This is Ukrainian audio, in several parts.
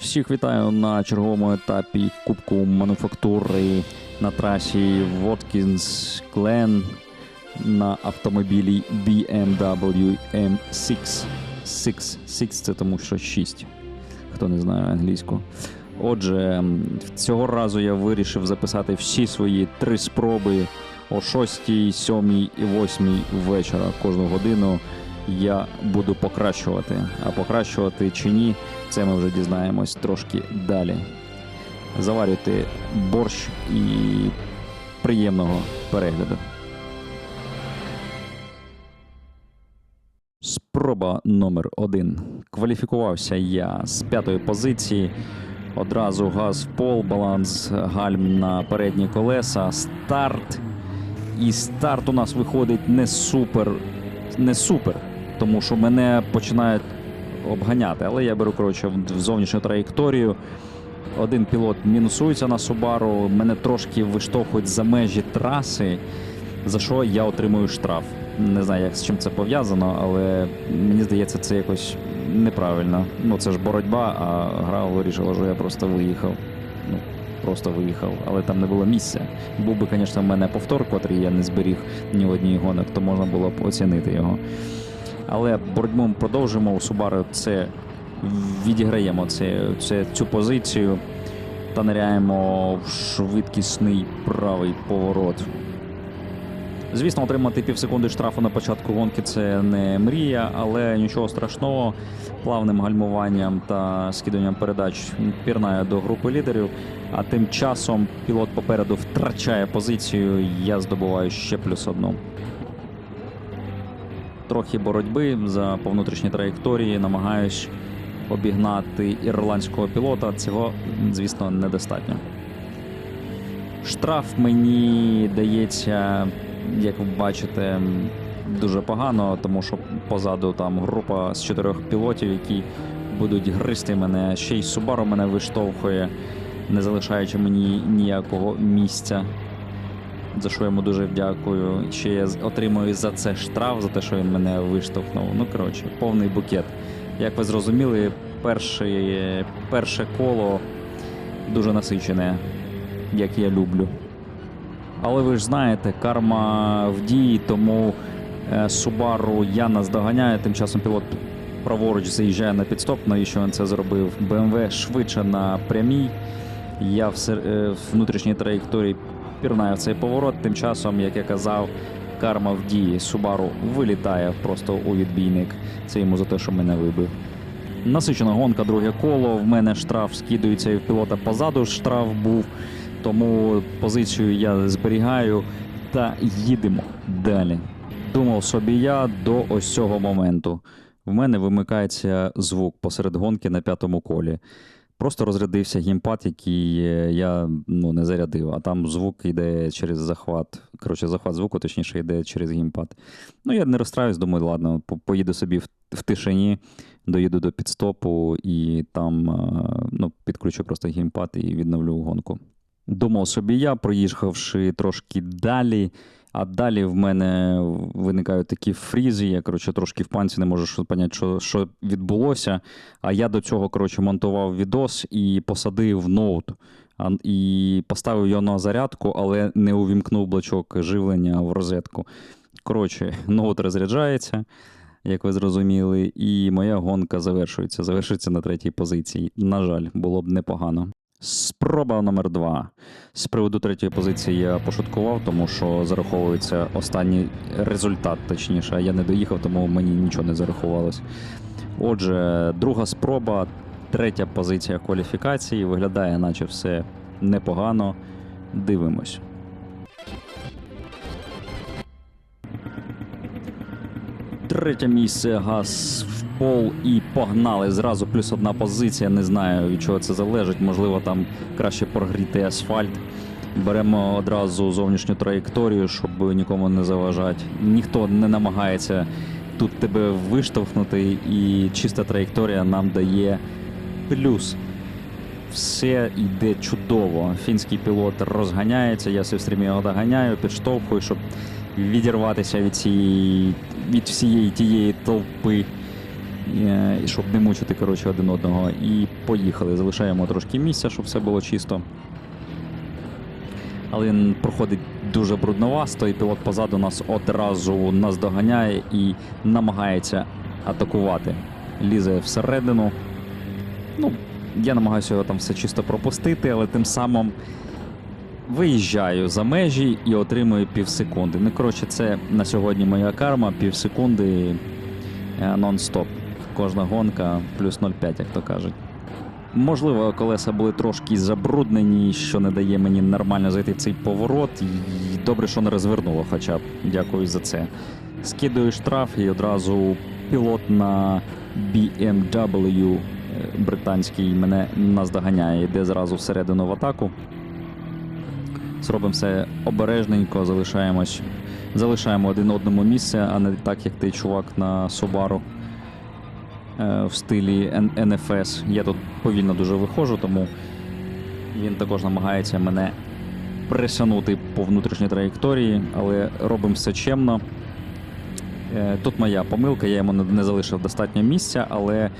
Всіх вітаю на черговому етапі Кубку мануфактури на трасі Воткінс Гlen на автомобілі BMW M6. 6. 6 це тому, що 6. Хто не знає англійську. Отже, цього разу я вирішив записати всі свої три спроби о 6, 7 і 8 вечора кожну годину. Я буду покращувати. А покращувати чи ні, це ми вже дізнаємось трошки далі. Заварюйте борщ і приємного перегляду. Спроба номер один. Кваліфікувався я з п'ятої позиції. Одразу газ в пол, баланс гальм на передні колеса, старт. І старт у нас виходить не супер, не супер, тому що мене починають обганяти. Але я беру коротше в зовнішню траєкторію. Один пілот мінусується на Субару, мене трошки виштовхують за межі траси, за що я отримую штраф. Не знаю, як з чим це пов'язано, але мені здається, це якось неправильно. Ну це ж боротьба, а гра вирішила, що я просто виїхав. Ну, просто виїхав, але там не було місця. Був би, звісно, в мене повтор, котрий я не зберіг ні в одній гонок, то можна було б оцінити його. Але боротьбу ми продовжимо. У Subaru це відіграємо це, це, цю позицію та ниряємо в швидкісний правий поворот. Звісно, отримати півсекунди штрафу на початку гонки це не мрія, але нічого страшного. Плавним гальмуванням та скиданням передач пірнає до групи лідерів. А тим часом пілот попереду втрачає позицію. Я здобуваю ще плюс одну. Трохи боротьби за по внутрішній траєкторії. Намагаюсь обігнати ірландського пілота. Цього, звісно, недостатньо. Штраф мені дається, як ви бачите, дуже погано, тому що позаду там група з чотирьох пілотів, які будуть гристи мене. Ще й Subaru мене виштовхує, не залишаючи мені ніякого місця. За що йому дуже дякую. Ще я отримую за це штраф, за те, що він мене виштовхнув. Ну, коротше, повний букет. Як ви зрозуміли, перше, перше коло дуже насичене, як я люблю. Але ви ж знаєте, карма в дії, тому е, Subaru я наздоганяю. Тим часом пілот праворуч заїжджає на підстоп. Навіщо він це зробив? BMW швидше на прямій. Я в е, в внутрішній траєкторії пірнаю в цей поворот. Тим часом, як я казав, карма в дії. Subaru вилітає просто у відбійник. Це йому за те, що мене вибив. Насичена гонка, друге коло. В мене штраф скидується і в пілота позаду штраф був. Тому позицію я зберігаю та їдемо далі. Думав собі я до ось цього моменту. В мене вимикається звук посеред гонки на п'ятому колі. Просто розрядився гімпад, який е, я ну, не зарядив, а там звук йде через захват. Коротше, захват звуку, точніше, йде через гімпад. Ну, я не розстраюсь, думаю, ладно, поїду собі в, в тишині, доїду до підстопу і там е, ну, підключу просто геймпад і відновлю гонку. Думав собі я, проїхавши трошки далі. А далі в мене виникають такі фрізи. Я коротше трошки в панці не можу поняти, що, що відбулося. А я до цього коротше монтував відос і посадив ноут. І поставив його на зарядку, але не увімкнув блочок живлення в розетку. Коротше, ноут розряджається, як ви зрозуміли, і моя гонка завершується. Завершиться на третій позиції. На жаль, було б непогано. Спроба номер два. З приводу третьої позиції я пошуткував, тому що зараховується останній результат, точніше. Я не доїхав, тому мені нічого не зарахувалось. Отже, друга спроба, третя позиція кваліфікації. Виглядає, наче все непогано. Дивимось. Третє місце газ в пол і погнали. Зразу плюс одна позиція. Не знаю від чого це залежить. Можливо, там краще прогріти асфальт. Беремо одразу зовнішню траєкторію, щоб нікому не заважати. Ніхто не намагається тут тебе виштовхнути, і чиста траєкторія нам дає плюс. Все йде чудово. Фінський пілот розганяється, я сестрі його доганяю, підштовхую, щоб відірватися від цієї від всієї тієї толпи. е, щоб не мучити коротше, один одного. І поїхали. Залишаємо трошки місця, щоб все було чисто. Але він проходить дуже брудновасто, і пілот позаду нас одразу наздоганяє і намагається атакувати. Лізе всередину. Ну, я намагаюся його там все чисто пропустити, але тим самим виїжджаю за межі і отримую півсекунди. Ну, коротше, це на сьогодні моя карма, півсекунди е, нон-стоп. Кожна гонка плюс 0,5, як то кажуть. Можливо, колеса були трошки забруднені, що не дає мені нормально зайти в цей поворот. І добре, що не розвернуло, хоча б дякую за це. Скидаю штраф і одразу пілот на BMW е, британський мене наздоганяє, йде зразу всередину в атаку. Зробимо все обережненько, залишаємось, залишаємо один одному місце, а не так, як той чувак на Subaru е, в стилі NFS. Я тут повільно дуже виходжу, тому він також намагається мене присягнути по внутрішній траєкторії, але робимо все чемно. Е, Тут моя помилка, я йому не- не залишив достатньо місця, але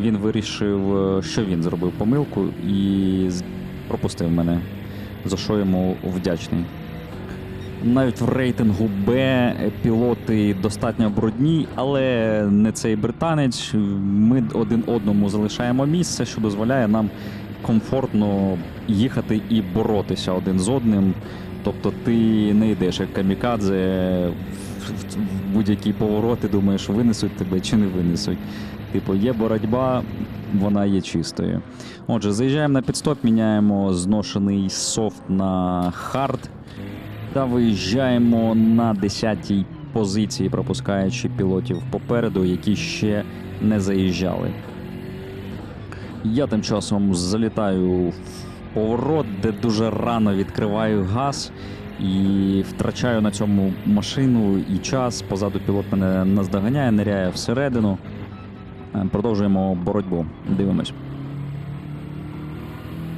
він вирішив, е, що він зробив помилку і пропустив мене, за що йому вдячний. Навіть в рейтингу Б пілоти достатньо брудні, але не цей британець. Ми один одному залишаємо місце, що дозволяє нам комфортно їхати і боротися один з одним. Тобто ти не йдеш як камікадзе в, будь-які повороти, думаєш, винесуть тебе чи не винесуть. Типу, є боротьба, вона є чистою. Отже, заїжджаємо на підстоп, міняємо зношений софт на хард та виїжджаємо на 10-й позиції, пропускаючи пілотів попереду, які ще не заїжджали. Я тим часом залітаю в поворот, де дуже рано відкриваю газ і втрачаю на цьому машину і час. Позаду пілот мене наздоганяє, ниряє всередину. Е, Продовжуємо боротьбу. Дивимось.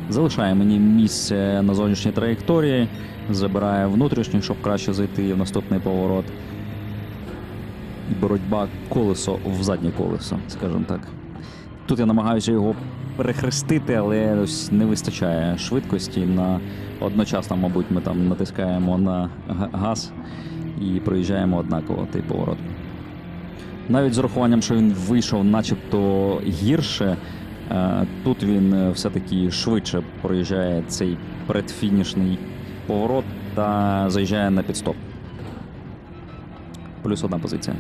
Залишає мені місце на зовнішній траєкторії, забирає внутрішню, щоб краще зайти в наступний поворот. Боротьба колесо в заднє колесо, скажімо так. Тут я намагаюся його перехрестити, але ось не вистачає швидкості. На одночасно, мабуть, ми там натискаємо на газ і проїжджаємо однаково той поворот. Навіть з урахуванням, що він вийшов начебто гірше, е, тут він е, все-таки швидше проїжджає цей предфінішний поворот та заїжджає на підстоп. Плюс одна позиція.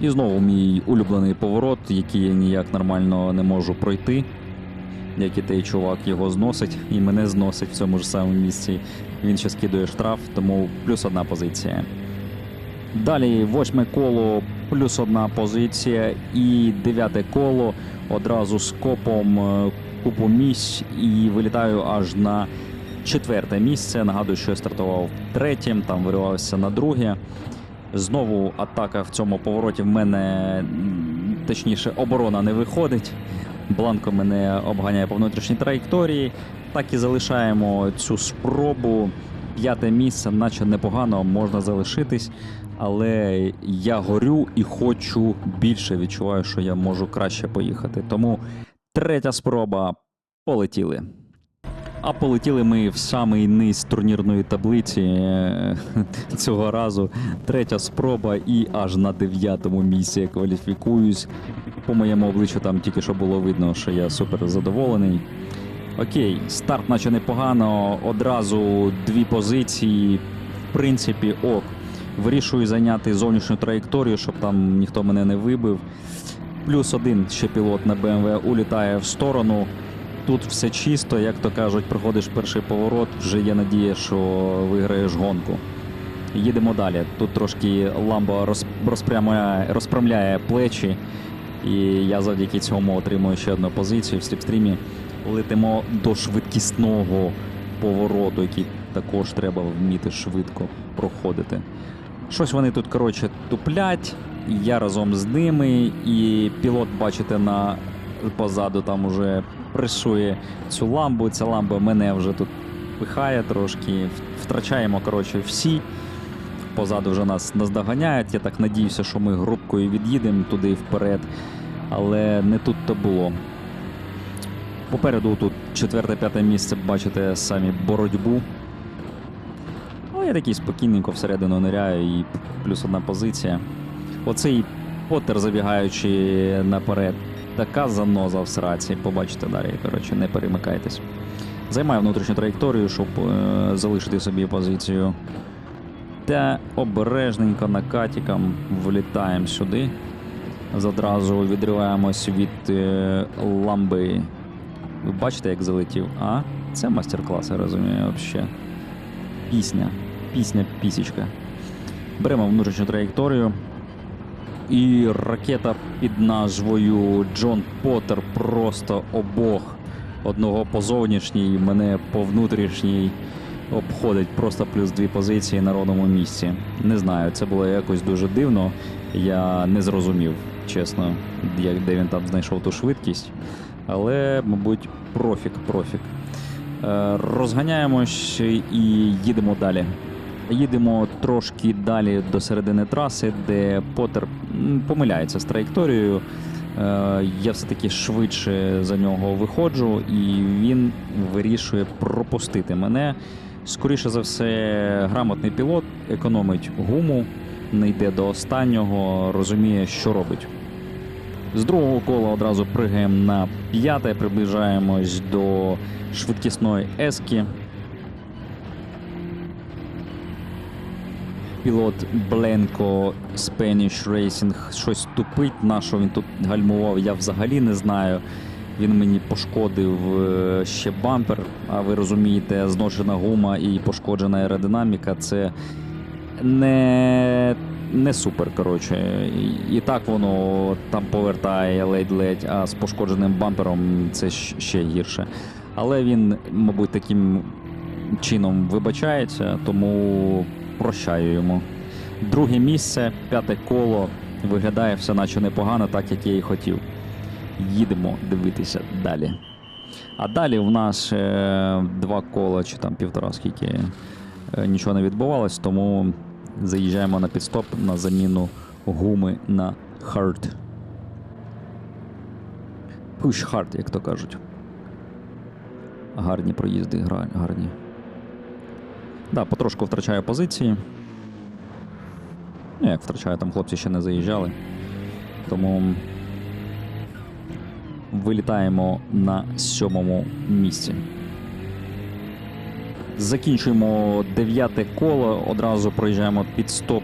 І знову мій улюблений поворот, який я ніяк нормально не можу пройти. Як і той чувак його зносить і мене зносить в цьому ж самому місці. Він ще скидує штраф, тому плюс одна позиція. Далі восьме коло, плюс одна позиція, і дев'яте коло одразу з копом е, купу місць і вилітаю аж на четверте місце. Нагадую, що я стартував третім, там виривався на друге. Знову атака в цьому повороті в мене, точніше, оборона не виходить. Бланко мене обганяє по внутрішній траєкторії. Так і залишаємо цю спробу. П'яте місце, наче непогано, можна залишитись. Але я горю і хочу більше. Відчуваю, що я можу краще поїхати. Тому третя спроба. Полетіли. А полетіли ми в самий низ турнірної таблиці е, цього разу. Третя спроба, і аж на дев'ятому місці я кваліфікуюсь. По моєму обличчю там тільки що було видно, що я супер задоволений. Окей, старт наче непогано. Одразу дві позиції. В принципі, ок. Вирішую зайняти зовнішню траєкторію, щоб там ніхто мене не вибив. Плюс один ще пілот на BMW улітає в сторону. Тут все чисто, як то кажуть, проходиш перший поворот, вже є надія, що виграєш гонку. Їдемо далі. Тут трошки ламбо роз, розпрямляє плечі, і я завдяки цьому отримую ще одну позицію в сліпстрімі. Летимо до швидкісного повороту, який також треба вміти швидко проходити. Щось вони тут, коротше, туплять. Я разом з ними, і пілот, бачите, на позаду там уже пресує цю ламбу. Ця ламба мене вже тут пихає трошки. Втрачаємо, коротше, всі. позаду вже нас наздоганяють. Я так надіюся, що ми групкою від'їдемо туди вперед. Але не тут то було. Попереду тут четверте-п'яте місце, бачите самі боротьбу. Я такий спокійненько всередину ниряю і плюс одна позиція. Оцей Поттер, забігаючи наперед, така заноза в сраці. Побачите далі. Коротше, не перемикайтесь. Займаю внутрішню траєкторію, щоб е, залишити собі позицію. Та обережненько накатіком влітаємо сюди. Одразу відриваємось від е, ламби. Ви бачите, як залетів? А? Це мастер-клас, я розумію, взагалі. Пісня. Пісня, пісічка. Беремо внутрішню траєкторію. І ракета під назвою Джон Поттер просто обох. Одного по зовнішній, мене по внутрішній обходить просто плюс дві позиції на ровному місці. Не знаю, це було якось дуже дивно. Я не зрозумів, чесно, як де він там знайшов ту швидкість. Але, мабуть, профік, профік. Е, Розганяємось і їдемо далі. Їдемо трошки далі до середини траси, де Поттер помиляється з траєкторією. Е, Я все-таки швидше за нього виходжу, і він вирішує пропустити мене. Скоріше за все, грамотний пілот економить гуму, не йде до останнього, розуміє, що робить. З другого кола одразу пригаємо на п'яте, приближаємось до швидкісної ески. Пілот Бленко Spanish Racing щось тупить. На що він тут гальмував, я взагалі не знаю. Він мені пошкодив е, ще бампер. А ви розумієте, зношена гума і пошкоджена аеродинаміка це не, не супер. Коротше. І, і так воно там повертає ледь-ледь, а з пошкодженим бампером це ще гірше. Але він, мабуть, таким чином вибачається, тому прощаю йому. Друге місце, п'яте коло. Виглядає все наче непогано, так як я і хотів. Їдемо дивитися далі. А далі в нас е, два кола чи там півтора, скільки е, нічого не відбувалось, тому заїжджаємо на підстоп на заміну гуми на hard. Push hard, як то кажуть. Гарні проїзди, гарні. Да, потрошку втрачаю позиції. Ну, як втрачаю, там хлопці ще не заїжджали. Тому вилітаємо на сьомому місці. Закінчуємо дев'яте коло. Одразу проїжджаємо під стоп.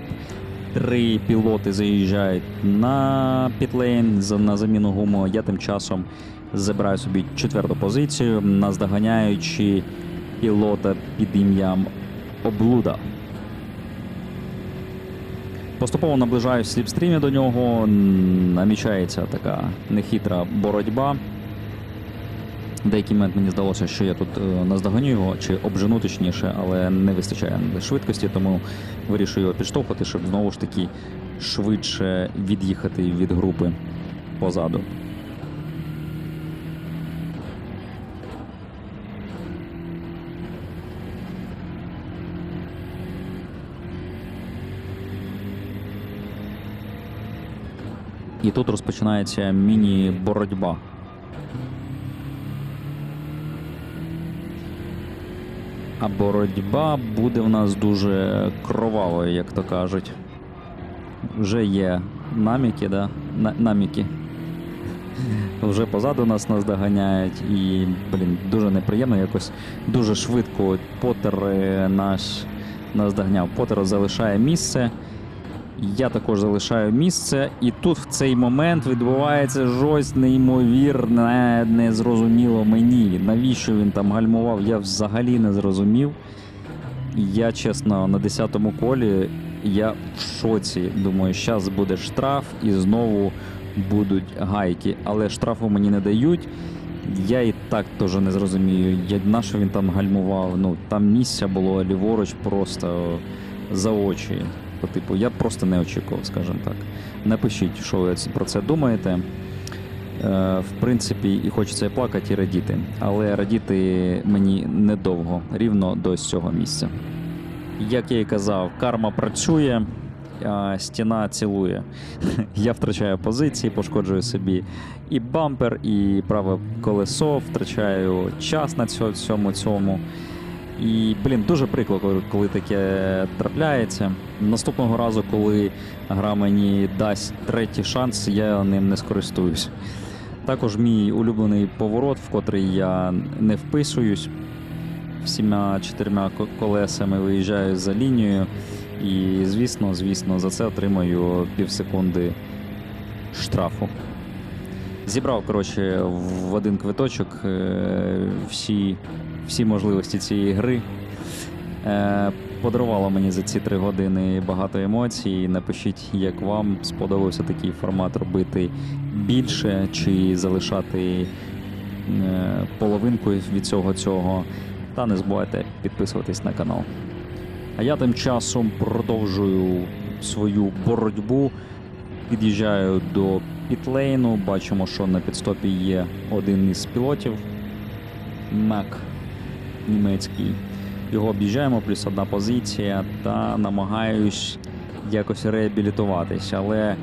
Три пілоти заїжджають на підлейн на заміну гуму. Я тим часом забираю собі четверту позицію, наздоганяючи пілота під ім'ям Облуда. Поступово наближаюсь в сліпстрімі до нього. Намічається така нехитра боротьба. Деякий момент мені здалося, що я тут е, наздоганю його чи обжену точніше, але не вистачає швидкості, тому вирішую його підштовхати, щоб знову ж таки швидше від'їхати від групи позаду. І тут розпочинається міні-боротьба. А боротьба буде в нас дуже кровавою, як то кажуть. Вже є наміки, да? На- наміки. Вже позаду нас наздоганяють, і, блін, дуже неприємно, якось дуже швидко Поттер е, наш наздогняв. Поттер залишає місце. Я також залишаю місце, і тут в цей момент відбувається щось неймовірне, незрозуміло мені. Навіщо він там гальмував, я взагалі не зрозумів. Я чесно, на 10-му колі я в шоці. Думаю, зараз буде штраф і знову будуть гайки. Але штрафу мені не дають. Я і так теж не зрозумію, на що він там гальмував. Ну там місця було ліворуч просто за очі. По типу, я просто не очікував, скажімо так. Напишіть, що ви про це думаєте. Е, в принципі, і хочеться плакати, і радіти. Але радіти мені недовго, рівно до цього місця. Як я і казав, карма працює, а стіна цілує. Я втрачаю позиції, пошкоджую собі і бампер, і праве колесо, втрачаю час на цьому цьому. І, блін, дуже прикро, коли, таке трапляється. Наступного разу, коли гра мені дасть третій шанс, я ним не скористуюсь. Також мій улюблений поворот, в котрий я не вписуюсь. Всіма чотирма колесами виїжджаю за лінією. І, звісно, звісно, за це отримаю півсекунди штрафу. Зібрав, коротше, в один квиточок е, всі, всі можливості цієї гри. Е, Подарувало мені за ці три години багато емоцій. Напишіть, як вам сподобався такий формат робити більше чи залишати е, половинку від цього цього. Та не забувайте підписуватись на канал. А я тим часом продовжую свою боротьбу. Під'їжджаю до пітлейну. Бачимо, що на підстопі є один із пілотів. Мак німецький. Його об'їжджаємо, плюс одна позиція, та намагаюсь якось реабілітуватись. Але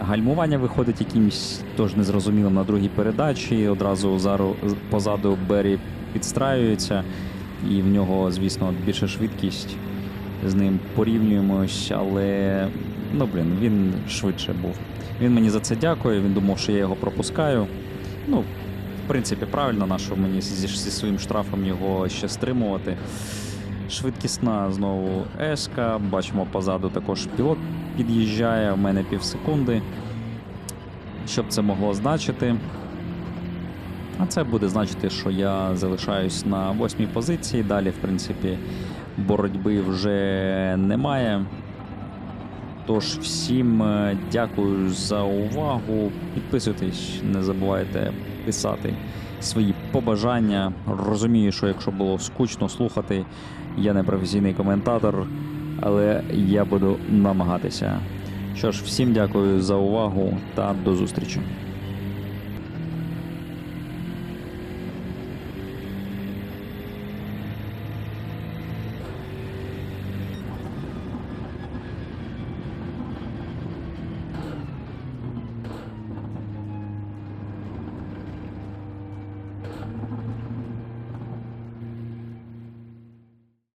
гальмування виходить якимось теж незрозумілим на другій передачі. Одразу зару, позаду Бері підстраюється, і в нього, звісно, більша швидкість. З ним порівнюємось, але ну блін, він швидше був. Він мені за це дякує. Він думав, що я його пропускаю. Ну, принципі, правильно, на що мені зі, зі своїм штрафом його ще стримувати. Швидкісна знову еска. Бачимо позаду також пілот під'їжджає. У мене пів секунди. Що б це могло значити? А це буде значити, що я залишаюсь на восьмій позиції. Далі, в принципі, боротьби вже немає. Тож всім е, дякую за увагу. Підписуйтесь, не забувайте писати свої побажання. Розумію, що якщо було скучно слухати, я не професійний коментатор, але я буду намагатися. Що ж, всім дякую за увагу та до зустрічі.